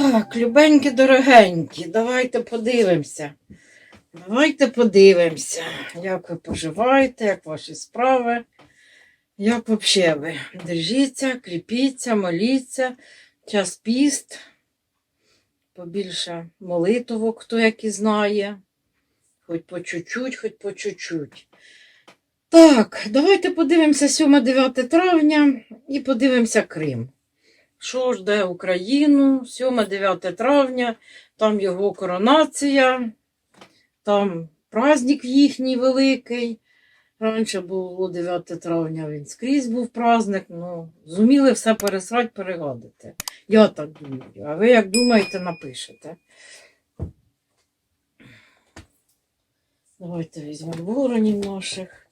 Так, любенькі, дорогенькі, давайте подивимося. Давайте подивимося, як ви поживаєте, як ваші справи, як взагалі ви. Держіться, кріпіться, моліться, час піст, побільше молитовок, хто які знає. Хоч по чуть-чуть, хоч по чуть-чуть. Так, давайте подивимося 7-9 травня і подивимося Крим. Що жде Україну 7-9 травня, там його коронація, там праздник їхній великий. Раніше було 9 травня, він скрізь був праздник, ну, зуміли все пересрать, перегадити. Я так думаю. А ви як думаєте, напишете. Давайте візьмемо воронів наших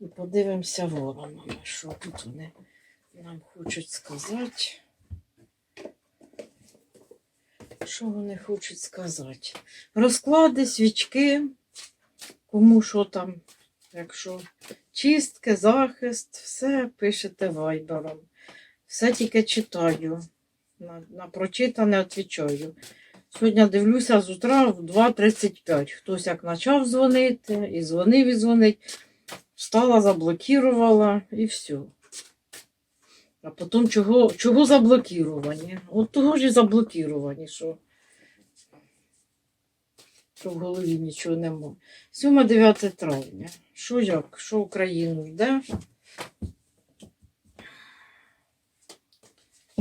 і подивимося воронами, що тут вони нам хочуть сказати. Що вони хочуть сказати? Розклади, свічки, кому що там, якщо чистки, захист, все пишете вайбером. Все тільки читаю. На, на прочитане відповідаю. Сьогодні дивлюся з утра в 2.35. Хтось як почав дзвонити, і дзвонив, і дзвонить. Встала, заблокувала і все. А потім чого, чого заблокіровані? От того ж і заблокіровані, що, що в голові нічого нема. 7-9 травня. Що як? Що Україну йде?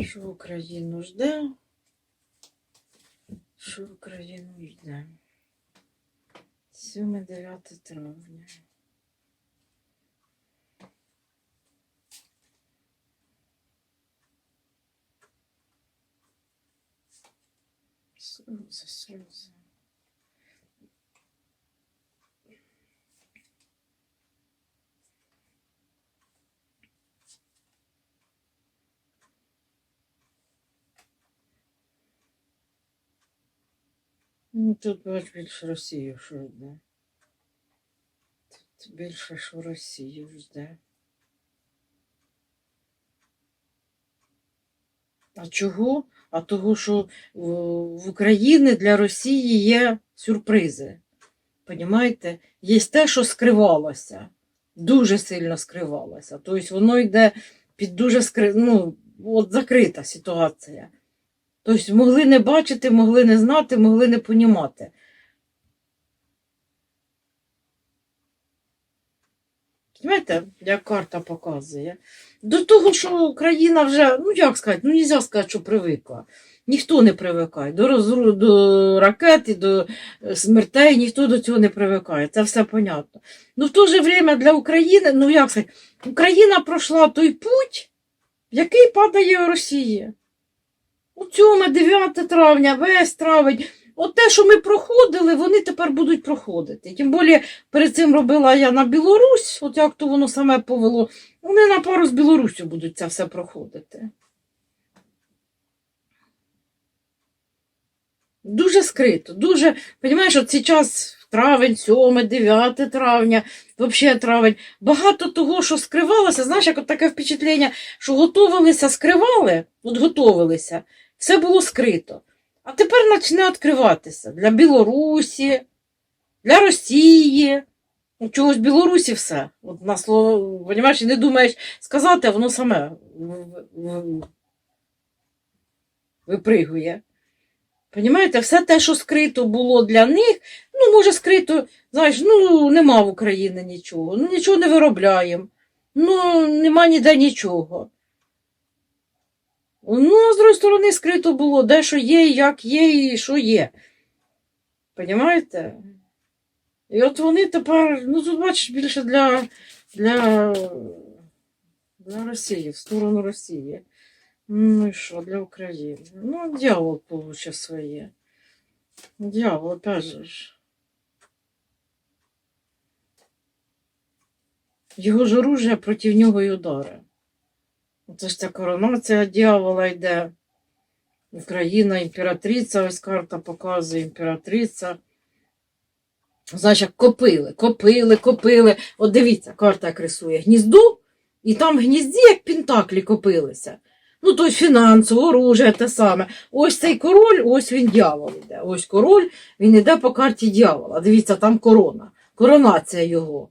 Що Україну жде? Що Україну йде? 7-9 травня. Сльози, сльози. Ну, тут бач більше Росію, що йде. Тут більше, що Росію жде. А чого? А того, що в, Україні для Росії є сюрпризи. Понімаєте? Є те, що скривалося. Дуже сильно скривалося. Тобто воно йде під дуже скри... ну, от закрита ситуація. Тобто могли не бачити, могли не знати, могли не понімати. Знаєте, як карта показує. До того, що Україна вже, ну як сказати, ну нельзя сказати, що привикла. Ніхто не привикає. До, розру... до ракет і до е, смертей ніхто до цього не привикає. Це все понятно. Ну в то же время для України, ну як сказати, Україна пройшла той путь, який падає Росія. У цьому 9 травня, весь травень. От те, що ми проходили, вони тепер будуть проходити. Тим більше перед цим робила я на Білорусь, от як то воно саме повело, вони на пару з Білоруссю будуть це все проходити. Дуже скрито, дуже, розумієш, от зараз травень, 7, 9 травня, взагалі травень, багато того, що скривалося, знаєш, як от таке впечатлення, що готувалися, скривали, от готувалися, все було скрито. А тепер почне відкриватися для Білорусі, для Росії. Ну, чогось Білорусі все. От на слово, і не думаєш сказати, а воно саме випригує. Понімаєте, все те, що скрито було для них, ну, може, скрито, знаєш, ну, нема в Україні нічого, ну, нічого не виробляємо, ну, нема ніде нічого. Ну, з другої сторони, скрито було, де що є, як є і що є. Понімаєте? І от вони тепер, ну тут бачиш, більше для, для, для Росії, в сторону Росії. Ну і що, для України? Ну, дьявол получить своє. Дьявол, опять. Його ж оружие проти нього й удари. Це ж ця коронація дьявола йде. Україна, імператриця, ось карта показує імператриця. Знаєш, як копили, копили, копили. От дивіться, карта як рисує гніздо, і там в гнізді, як пентаклі копилися. Ну, то фінансово, оружие, те саме. Ось цей король, ось він дьявол іде. Ось король, він іде по карті дьявола. Дивіться, там корона. Коронація його.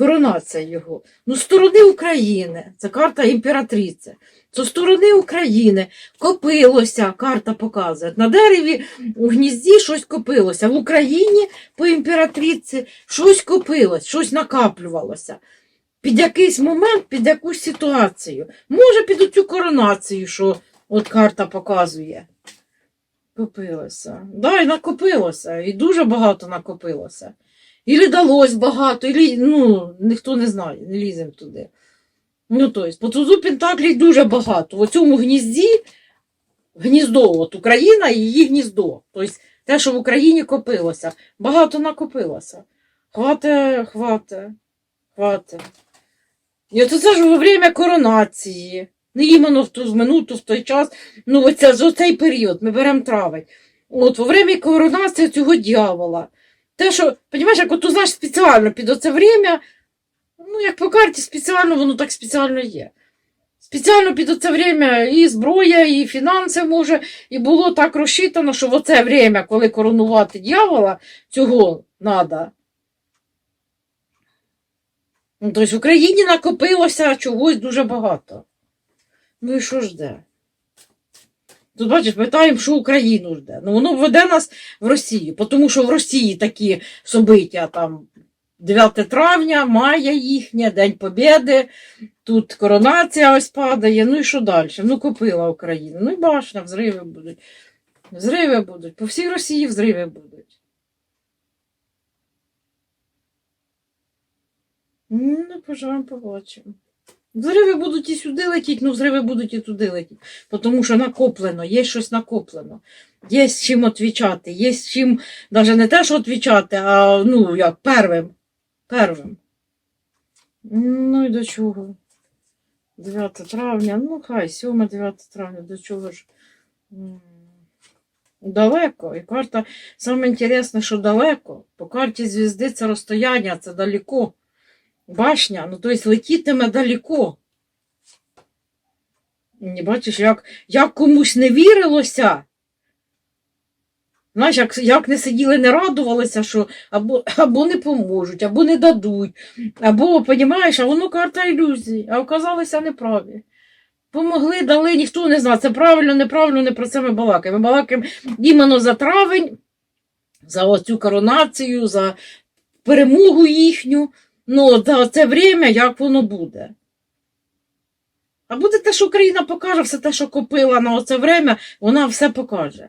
Коронація його. Ну, сторони України, це карта імператриці. З сторони України копилося, карта показує. На дереві у гнізді щось копилося. В Україні по імператриці щось копилось, щось накаплювалося. Під якийсь момент, під якусь ситуацію. Може, під оцю коронацію, що от карта показує. Копилося. Да, і накопилося. І дуже багато накопилося. Ілі далось багато, ілі, ну, ніхто не знає, не ліземо туди. Ну, тобто, по тузу Пентаклій дуже багато. В цьому гнізді, гніздо, от Україна і її гніздо. Тобто, те, що в Україні копилося, багато накопилося. Хвате, хвате, хвате. І от це ж во время коронації. Не іменно в ту минуту, в той час, ну оце, за цей період, ми беремо травень. От, во время коронації цього дьявола. Те, що, розумієш, як от, знаєш, спеціально під оце время, ну, як по карті, спеціально, воно так спеціально є. Спеціально під оце время і зброя, і фінанси може, і було так розчитано, що в оце время, коли коронувати дьявола, цього треба. Ну, тобто в Україні накопилося чогось дуже багато. Ну і що жде? Тут, бачиш, питаємо, що Україну жде. Ну, воно веде нас в Росію, тому що в Росії такі собиття, там 9 травня, мая їхнє, День Побєди, тут коронація ось падає, ну і що далі? Ну, купила Україна. Ну і башня, взриви будуть. Взриви будуть. По всій Росії взриви будуть. Ну, поживемо, побачимо. Взриви будуть і сюди летіти, ну взриви будуть і туди летіти. Тому що накоплено, є щось накоплено. Є з чим відвічати, є з чим, навіть не те, що відвічати, а ну, як первим. Первим. Ну і до чого? 9 травня, ну хай, 7-9 травня, до чого ж? Далеко. І карта, саме інтересне, що далеко. По карті звізди це розстояння, це далеко. Башня, ну тобто летітиме далеко. Бачиш, як, як комусь не вірилося. Знаєш, як, як не сиділи, не радувалися, що або, або не поможуть, або не дадуть, або, понімаєш, а воно карта ілюзій, а оказалися неправі. Помогли, дали, ніхто не знає, це правильно, неправильно, не про це ми балакаємо. Ми балакаємо іменно за травень, за оцю коронацію, за перемогу їхню. Ну, за це время, як воно буде. А буде те, що Україна покаже, все те, що купила на оце время, вона все покаже.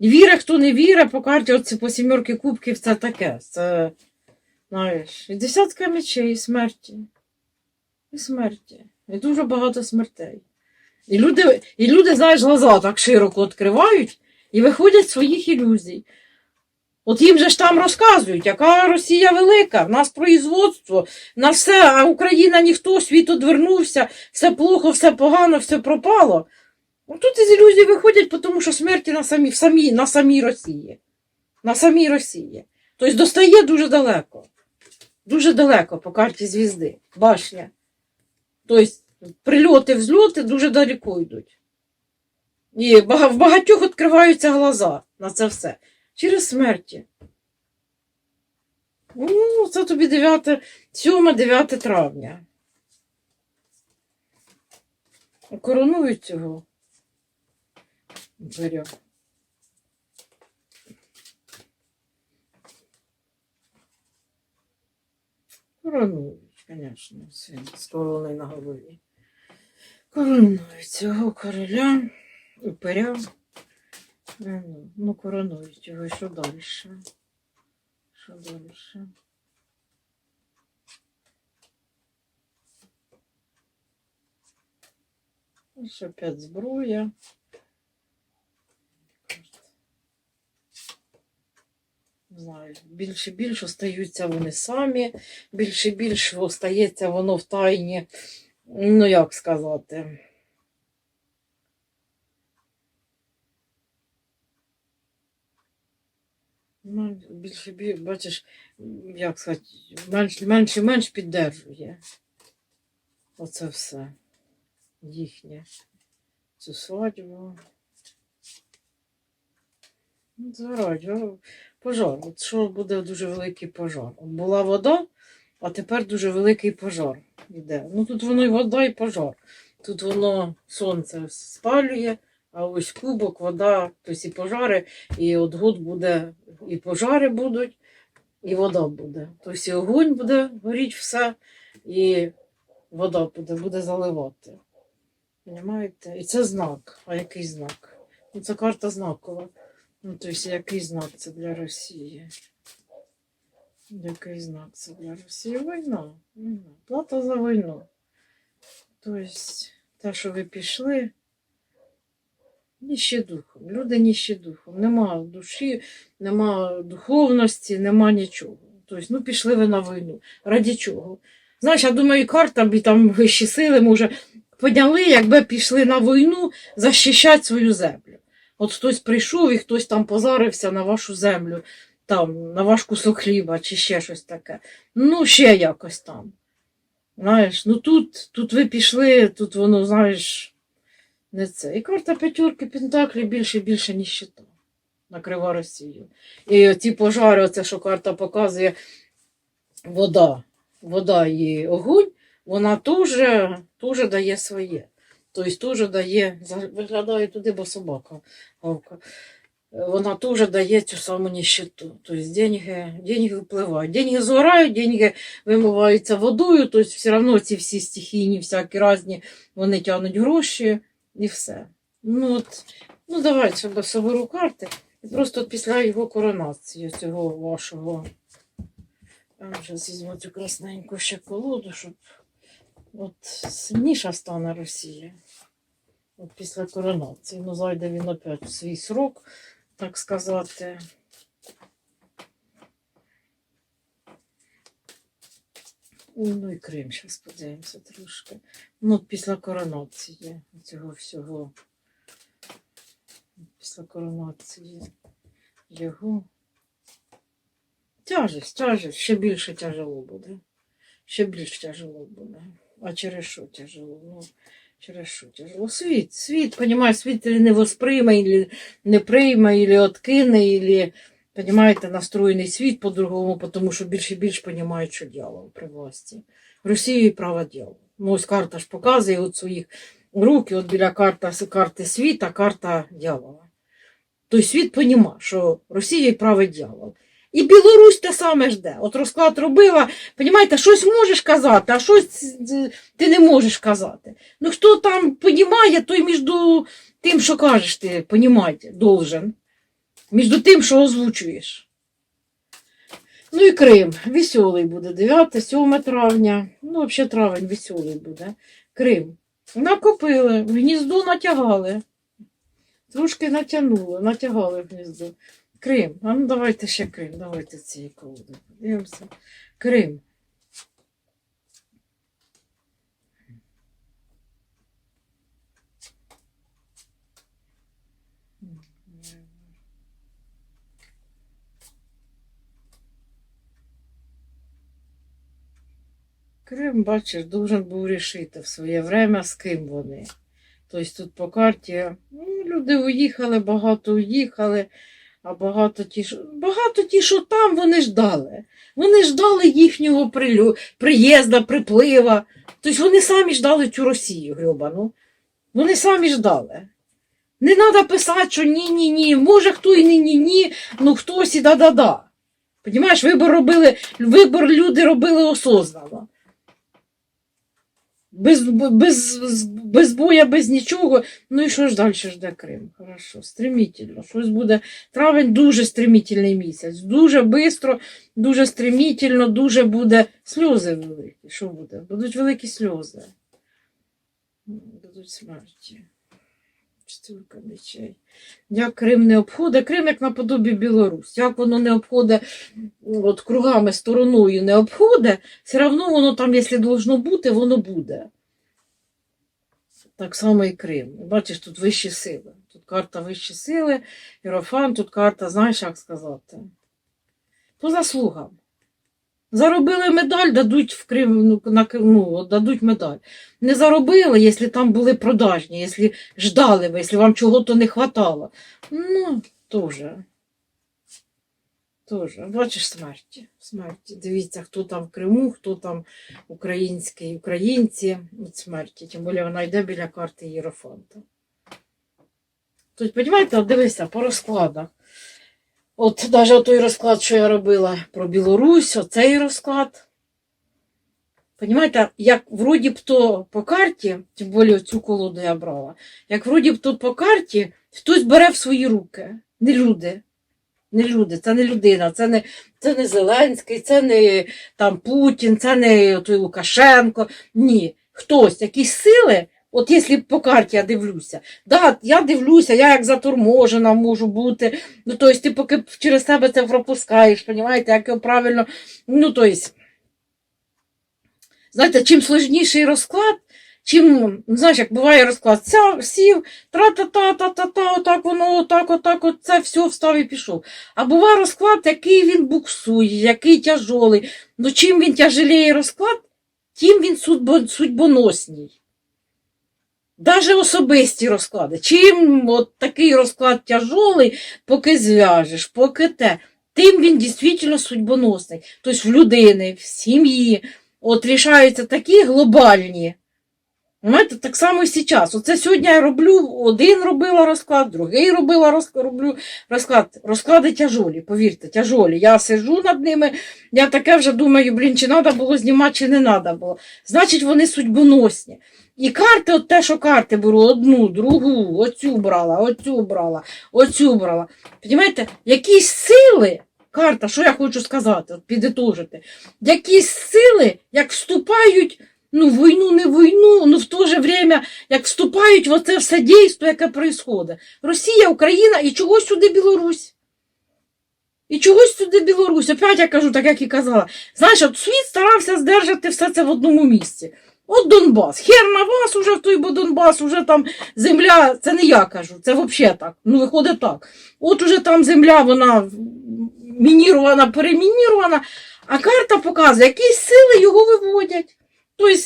Віре, хто не віре, по карті оці по сімерки кубків це таке. Це, знаєш, і десятка мечей, і смерті. І смерті. І дуже багато смертей. І люди, і люди, знаєш, глаза так широко відкривають і виходять з своїх ілюзій. От їм же ж там розказують, яка Росія велика, в нас производство, в нас все, а Україна ніхто, світ одвернувся, все плохо, все погано, все пропало. От Тут із ілюзій виходять, тому що смерті на самій, в самій, на самій Росії. На самій Росії. Тобто достає дуже далеко. Дуже далеко по карті звізди. Башня. Тобто прильоти, взльоти дуже далеко йдуть. І в багатьох відкриваються глаза на це все. Через смерті. Ну, це тобі 9, 7-9 травня. Коронують цього. Берег. Коронують, звісно, з корони на голові. Коронують цього короля, упиря. Ну, ну, коронують його, що далі? Що далі? Ось опять зброя. Не знаю, більше і більше остаються вони самі, більше більше остається воно в тайні. Ну, як сказати. Ну, більше бачиш, як сказати, менш, менш менш піддержує. Оце все їхнє. цю свадьбу. Ну, Зараз, пожар. От що буде дуже великий пожар. От була вода, а тепер дуже великий пожар йде. Ну тут воно і вода, і пожар. Тут воно сонце спалює, а ось кубок, вода, тобто і пожари, і от год буде, і пожари будуть, і вода буде. Тобто і огонь буде горіти все, і вода буде, буде заливати. Понимаєте? І це знак. А який знак? Ну, це карта знакова. Ну, тобто, який знак це для Росії? Який знак це для Росії? Війна. Плата за війну. Тобто, те, що ви пішли, ніщі духом. Люди ніщі духом. Нема душі, нема духовності, нема нічого. Тобто, ну пішли ви на війну. Раді чого? Знаєш, я думаю, карта б і там вищі сили, може, підняли, якби пішли на війну захищати свою землю. От хтось прийшов і хтось там позарився на вашу землю, там, на ваш кусок хліба чи ще щось таке. Ну, ще якось там. Знаєш, ну тут, тут ви пішли, тут воно, знаєш, не це. І карта п'ятерки Пентаклі більше і більше ніщита. Накрива Росію. І ті пожари, оце, що карта показує, вода. Вода і огонь, вона теж, дає своє. Тобто теж дає, виглядає туди, бо собака гавка. Вона теж дає цю саму нищету. Тобто деньги, деньги впливають. Деньги згорають, деньги вимиваються водою, тобто все одно ці всі стихійні, всякі різні, вони тягнуть гроші і все. Ну, от, ну давайте до соберу карти. І просто от після його коронації, цього вашого. Я зараз візьму цю красненьку ще колоду, щоб от сильніша стане Росія. От після коронації. Ну, зайде він опять в свій срок, так сказати. Ну і Крим, зараз подивимося трошки. Ну, після коронації цього всього. Після коронації його. Тяжесть, тяжесть, ще більше тяжело буде. Ще більш тяжело буде. А через що тяжело? Ну, через що тяжело? Світ, світ, понімаєш, світ не восприйме, не прийме, или откине, или, понімаєте, настроєний світ по-другому, тому що більше і більш понімають, що дьявол при власті. Росії право дьявол. Ну, ось карта ж показує от своїх руки, от біля карта, карти світа, карта дьявола. Той світ понімає, що Росія і правий дьявол. І Білорусь те саме жде. От розклад робила, понімаєте, щось можеш казати, а щось е, ти не можеш казати. Ну хто там понімає, той між тим, що кажеш, ти понімати должен. Між тим, що озвучуєш. Ну і Крим. Веселий буде. 9, 7 травня. Ну, взагалі травень веселий буде. Крим. Накопили, в гніздо натягали. Трошки натягнули, натягали в гніздо. Крим. А ну давайте ще Крим. Давайте цієї колоди. Подивимося. Крим. Крим, бачиш, должен був рішити в своє время, з ким вони. Тобто тут по карті ну, люди уїхали, багато уїхали, а багато ті, що, багато ті, що там, вони ждали. Вони ждали їхнього прилю, приїзда, приплива. Тобто вони самі ждали цю Росію, грьобану. Вони самі ждали. Не треба писати, що ні-ні ні. Може, хто і ні-ні-ні, ну хтось і да-да-да. Понімаєш, вибор робили, вибор люди робили осознано. Без, без, без боя, без нічого. Ну і що ж далі жде Крим? Хорошо, стремительно. Щось буде. Травень дуже стремительний місяць. Дуже швидко, дуже стремительно, дуже буде сльози великі. Що буде? Будуть великі сльози. Будуть смерті. Четвірка мечей. Як Крим не обходить, Крим як наподобі Білорусь. Як воно не обходить от кругами стороною не обходить, все одно воно там, якщо должно бути, воно буде. Так само і Крим. Бачиш, тут вищі сили. Тут карта вищі сили, Єрофан, тут карта, знаєш, як сказати. По заслугам. Заробили медаль, дадуть в Крим, ну, на, ну, дадуть медаль. Не заробили, якщо там були продажні, якщо ждали ви, якщо вам чого-то не хватало. Ну, теж. Тоже. Бачиш смерті. Смерті. Дивіться, хто там в Криму, хто там український, українці від смерті. Тим більше вона йде біля карти Єрофанта. Тут, розумієте, дивися, по розкладах. От навіть той розклад, що я робила про Білорусь, оцей розклад. Понімаєте, як вроді б то по карті, тим більше цю колоду я брала, як вроді б то по карті хтось бере в свої руки. Не люди. Не люди, це не людина, це не, це не Зеленський, це не там Путін, це не той Лукашенко. Ні. Хтось, якісь сили, от якщо по карті я дивлюся, да, я дивлюся, я як заторможена можу бути. Ну, тобто, ти поки через себе це пропускаєш, розумієте, як його правильно. Ну, тобто, знаєте, чим сложніший розклад, чим, ну, знаєш, як буває розклад, ся, сів, тра-та-та-та-та-та, отак воно, отак, отак, от це все встав і пішов. А буває розклад, який він буксує, який тяжолий. Ну, чим він тяжеліє розклад, тим він судьбоносній. Даже особисті розклади. Чим от такий розклад тяжолий, поки зв'яжеш, поки те, тим він дійсно судьбоносний. Тобто в людини, в сім'ї, от рішаються такі глобальні. Знаєте, так само і зараз. Оце сьогодні я роблю, один робила розклад, другий робила розклад, роблю розклад. Розклади тяжолі, повірте, тяжолі. Я сиджу над ними, я таке вже думаю, блін, чи треба було знімати, чи не треба було. Значить, вони судьбоносні. І карти, от те, що карти беру, одну, другу, оцю брала, оцю брала, оцю брала. Понімаєте, якісь сили, карта, що я хочу сказати, підітожити, якісь сили, як вступають ну, війну, не війну, ну в то же время, як вступають в оце все дійство, яке відбувається. Росія, Україна і чогось сюди Білорусь. І чогось сюди Білорусь. Опять я кажу, так як і казала. Знаєш, от світ старався здержати все це в одному місці. От Донбас. Хер на вас уже в той, бо Донбас, уже там земля, це не я кажу, це взагалі так. Ну, виходить так. От уже там земля, вона мінірована, перемінірована, а карта показує, якісь сили його виводять. Тобто,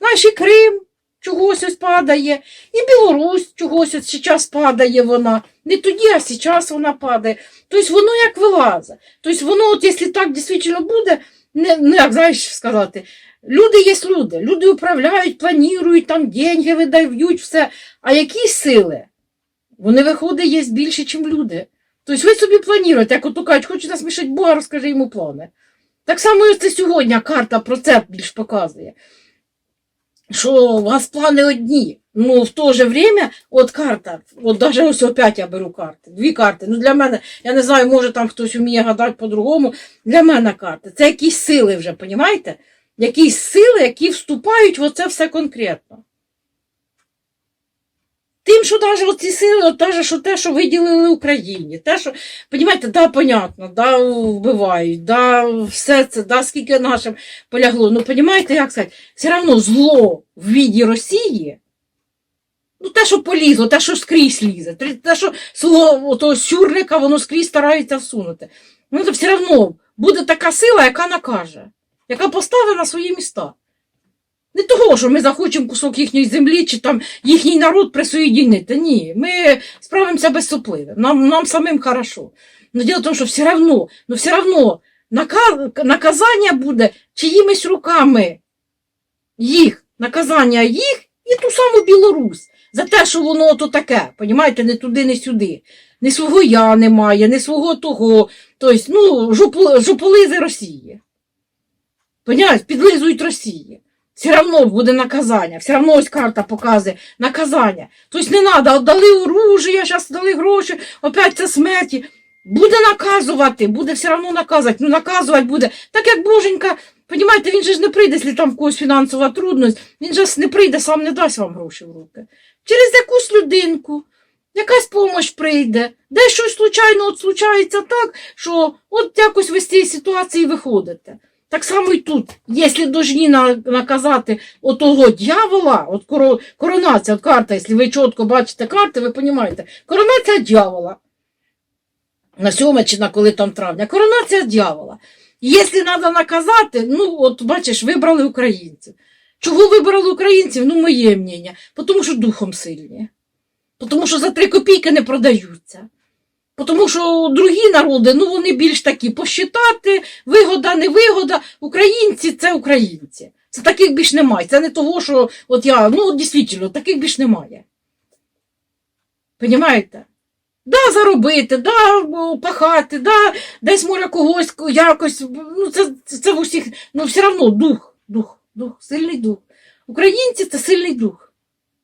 знаєш, і Крим чогось ось падає, і Білорусь чогось ось зараз падає вона. Не тоді, а зараз вона падає. Тобто воно як вилазить. Тобто воно, от, якщо так дійсно буде, не, ну як знаєш сказати, люди є люди. Люди управляють, планують, там деньги видають, все. А які сили? Вони виходить, є більше, ніж люди. Тобто ви собі плануєте, як ото кажуть, хочете насмішити Бога, розкажи йому плани. Так само це сьогодні карта про це більш показує. Що у вас плани одні. Ну, в то же время, от карта, от даже ось опять я беру карти, дві карти. Ну, для мене, я не знаю, може там хтось вміє гадати по-другому. Для мене карти. Це якісь сили вже, понімаєте? Якісь сили, які вступають в оце все конкретно. Тим, що навіть оці сили, даже, що те, що виділили Україні, те, що, понімаєте, да, понятно, да, вбивають, да, все це, да, скільки нашим полягло. Ну, понімаєте, як сказати, все одно зло в віді Росії, ну, те, що полізло, те, що скрізь лізе, те, те, що слово того сюрника, воно скрізь старається всунути. Ну, то все одно буде така сила, яка накаже, яка поставить на свої міста. Не того, що ми захочемо кусок їхньої землі, чи там їхній народ присоєдинити. Ні, ми справимося без сопливи. Нам, нам самим хорошо. Но діло в тому, що все одно, ну все нака- наказання буде чиїмись руками їх, наказання їх і ту саму Білорусь. За те, що воно то таке, понімаєте, не туди, не сюди. Ні свого я немає, ні свого того. Тобто, ну, жопу- жополизи Росії. Понімаєте, підлизують Росії. Все одно буде наказання, все одно ось карта показує наказання. Тобто не треба, отдали оружие, зараз дали гроші, опять це смерті. Буде наказувати, буде все одно наказувати, ну наказувати буде. Так як Боженька, понімаєте, він же ж не прийде, якщо там в когось фінансова трудність, він же ж не прийде, сам не дасть вам гроші в руки. Через якусь людинку, якась допомога прийде, де щось случайно от случається так, що от якось ви з цієї ситуації виходите. Так само і тут, якщо должні на- наказати отого дьявола, от коронація, от карта, якщо ви чітко бачите карти, ви розумієте, коронація дьявола. На 7 чи на коли там травня, коронація дьявола. Якщо треба наказати, ну от бачиш, вибрали українців. Чого вибрали українців? Ну, моє мнення. Тому що духом сильні. Тому що за три копійки не продаються. Тому що другі народи, ну вони більш такі посчитати, вигода, не вигода. Українці це українці. Це таких більш немає. Це не того, що от я, ну дійсно, таких більш немає. Понімаєте? Да, заробити, да, пахати, да, десь може когось якось. Ну, це, це в усіх, ну все одно дух, дух, дух, сильний дух. Українці це сильний дух.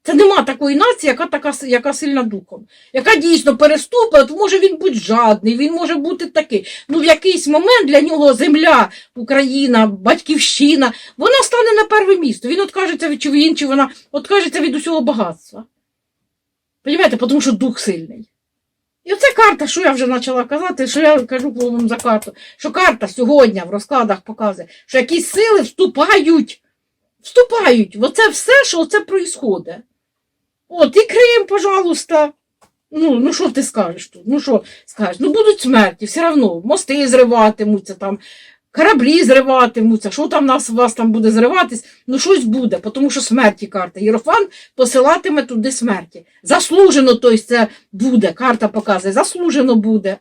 Це нема такої нації, яка така яка сильна духом, яка дійсно переступить, от може він бути жадний, він може бути такий. Ну, в якийсь момент для нього земля, Україна, батьківщина, вона стане на перше місто. Він откажеться від чи він, чи вона откажеться від усього багатства. Понімаєте, тому що дух сильний. І оце карта, що я вже почала казати, що я кажу вам за карту, що карта сьогодні в розкладах показує, що якісь сили вступають, вступають в оце все, що оце проїсходить. От, і Крим, пожалуйста. Ну, ну що ти скажеш тут? Ну що скажеш? Ну будуть смерті, все одно. Мости зриватимуться, там, кораблі зриватимуться. Що там нас, вас там буде зриватись? Ну щось буде, тому що смерті карта. Єрофан посилатиме туди смерті. Заслужено, тобто це буде, карта показує, заслужено буде.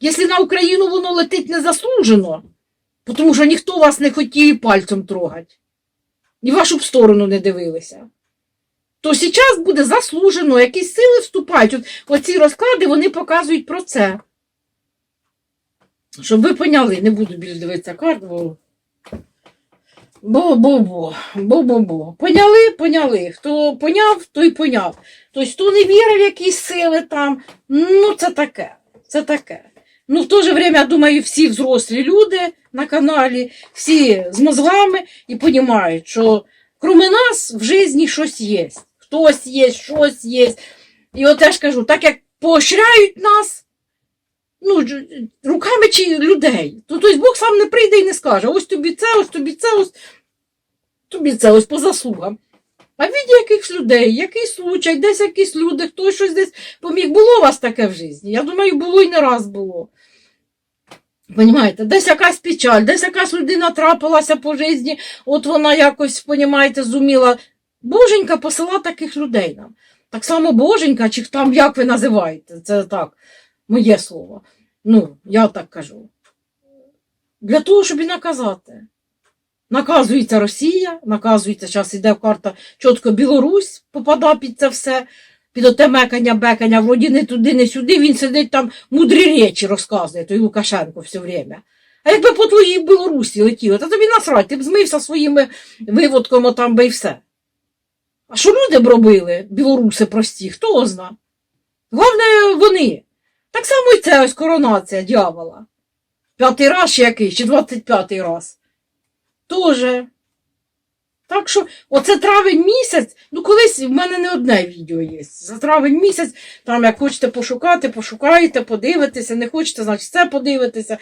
Якщо на Україну воно летить незаслужено, тому що ніхто вас не хотів пальцем трогати, і вашу б сторону не дивилися. То зараз буде заслужено, якісь сили вступають. От, оці розклади вони показують про це. Щоб ви поняли, не буду більш дивитися карт, бо. Бо-бо-бо, бо-бо-бо. Поняли, поняли. Хто поняв, той поняв. Тобто, хто не вірив якісь сили там, ну це таке. Це таке. Ну, в то же время, я думаю, всі взрослі люди на каналі, всі з мозгами і розуміють, що крім нас в житті щось є. Хтось є, щось є. І от я ж кажу, так як поощряють нас, ну, руками чи людей, то тобто Бог сам не прийде і не скаже, ось тобі це, ось тобі це, ось тобі це, ось по заслугам. А від якихось людей, якийсь случай, десь якісь люди, хтось щось десь поміг. Було у вас таке в житті? Я думаю, було і не раз було. Понімаєте, десь якась печаль, десь якась людина трапилася по житті, от вона якось, понімаєте, зуміла. Боженька посила таких людей нам. Так само Боженька, чи там як ви називаєте, це так, моє слово. Ну, я так кажу. Для того, щоб і наказати. Наказується Росія, наказується, зараз іде карта чітко Білорусь, попада під це все, під оте мекання, бекання, вроді не туди, не сюди, він сидить там мудрі речі розказує, той Лукашенко все время. А якби по твоїй Білорусі летіло, то тобі насрать, ти б змився своїми виводками там би і все. А що люди б робили, білоруси прості, хто зна? Головне, вони. Так само і це ось коронація дьявола. П'ятий раз чи який, чи двадцять п'ятий раз. Тоже. Так що, оце травень місяць, ну колись в мене не одне відео є. За травень місяць, там як хочете пошукати, пошукаєте, подивитеся, не хочете, значить це подивитися.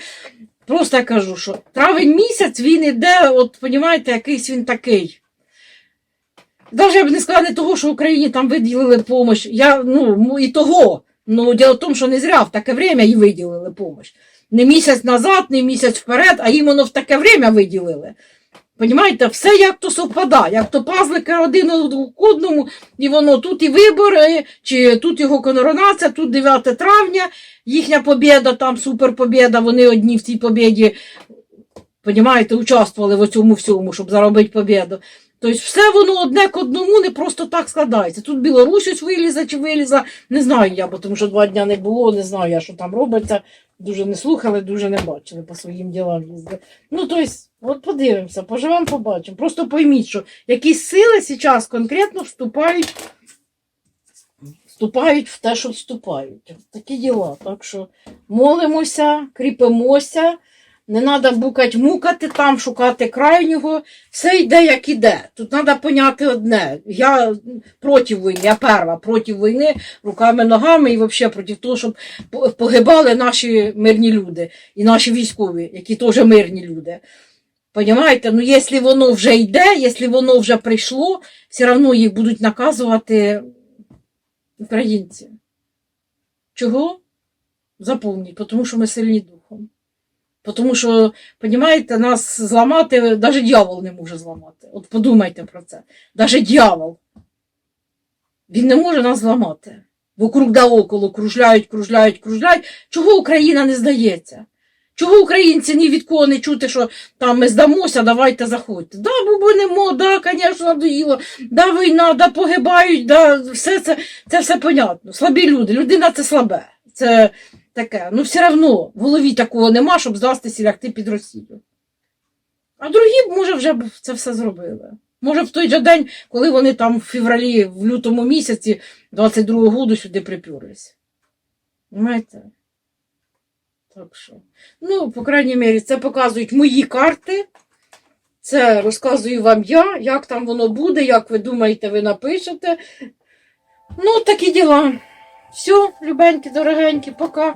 Просто я кажу, що травень місяць він іде, от, понімаєте, якийсь він такий. Навіть я б не сказала не того, що Україні там виділили допомогу. Я, ну, і того. Ну, діло в тому, що не зря в таке время і виділили допомогу. Не місяць назад, не місяць вперед, а іменно в таке время виділили. Понімаєте, все як то совпадає, як то пазлики один к одному, і воно тут і вибори, чи тут його коронація, тут 9 травня, їхня побєда, там суперпобєда, вони одні в цій побєді, понімаєте, участвували в цьому всьому, щоб заробити побєду. Тобто все воно одне к одному не просто так складається. Тут Білорусь ось виліза чи виліза, не знаю я, бо тому що два дня не було, не знаю я, що там робиться. Дуже не слухали, дуже не бачили по своїм ділам їздили. Ну, тобто, от подивимося, поживемо, побачимо. Просто пойміть, що якісь сили зараз конкретно вступають, вступають в те, що вступають. Такі діла. Так що молимося, кріпимося, не треба букать мукати там, шукати крайнього. Все йде, як іде. Тут треба поняти одне. Я проти війни, я перша проти війни, руками, ногами і взагалі проти того, щоб погибали наші мирні люди і наші військові, які теж мирні люди. Понімаєте? Ну, якщо воно вже йде, якщо воно вже прийшло, все одно їх будуть наказувати українці. Чого? Запомніть, тому що ми сильні духом. Тому що, розумієте, нас зламати, навіть дьявол не може зламати. От подумайте про це. Навіть дьявол. Він не може нас зламати. Вокруг да около кружляють, кружляють, кружляють. Чого Україна не здається? Чого українці ні від кого не чути, що там ми здамося, давайте заходьте. Да, бубонимо, да, звісно, надоїло, да, війна, да, погибають, да, все це, це все понятно. Слабі люди, людина це слабе. Це таке. Ну, все одно в голові такого нема, щоб здастися лягти під Росію. А другі, може, вже б це все зробили. Може, в той же день, коли вони там в февралі, в лютому місяці 22-го году сюди приперлись. Понимаєте? Так що. Ну, по крайній мірі, це показують мої карти. Це розказую вам я, як там воно буде, як ви думаєте, ви напишете. Ну, такі діла. Все, любенькі, дорогенькі, пока.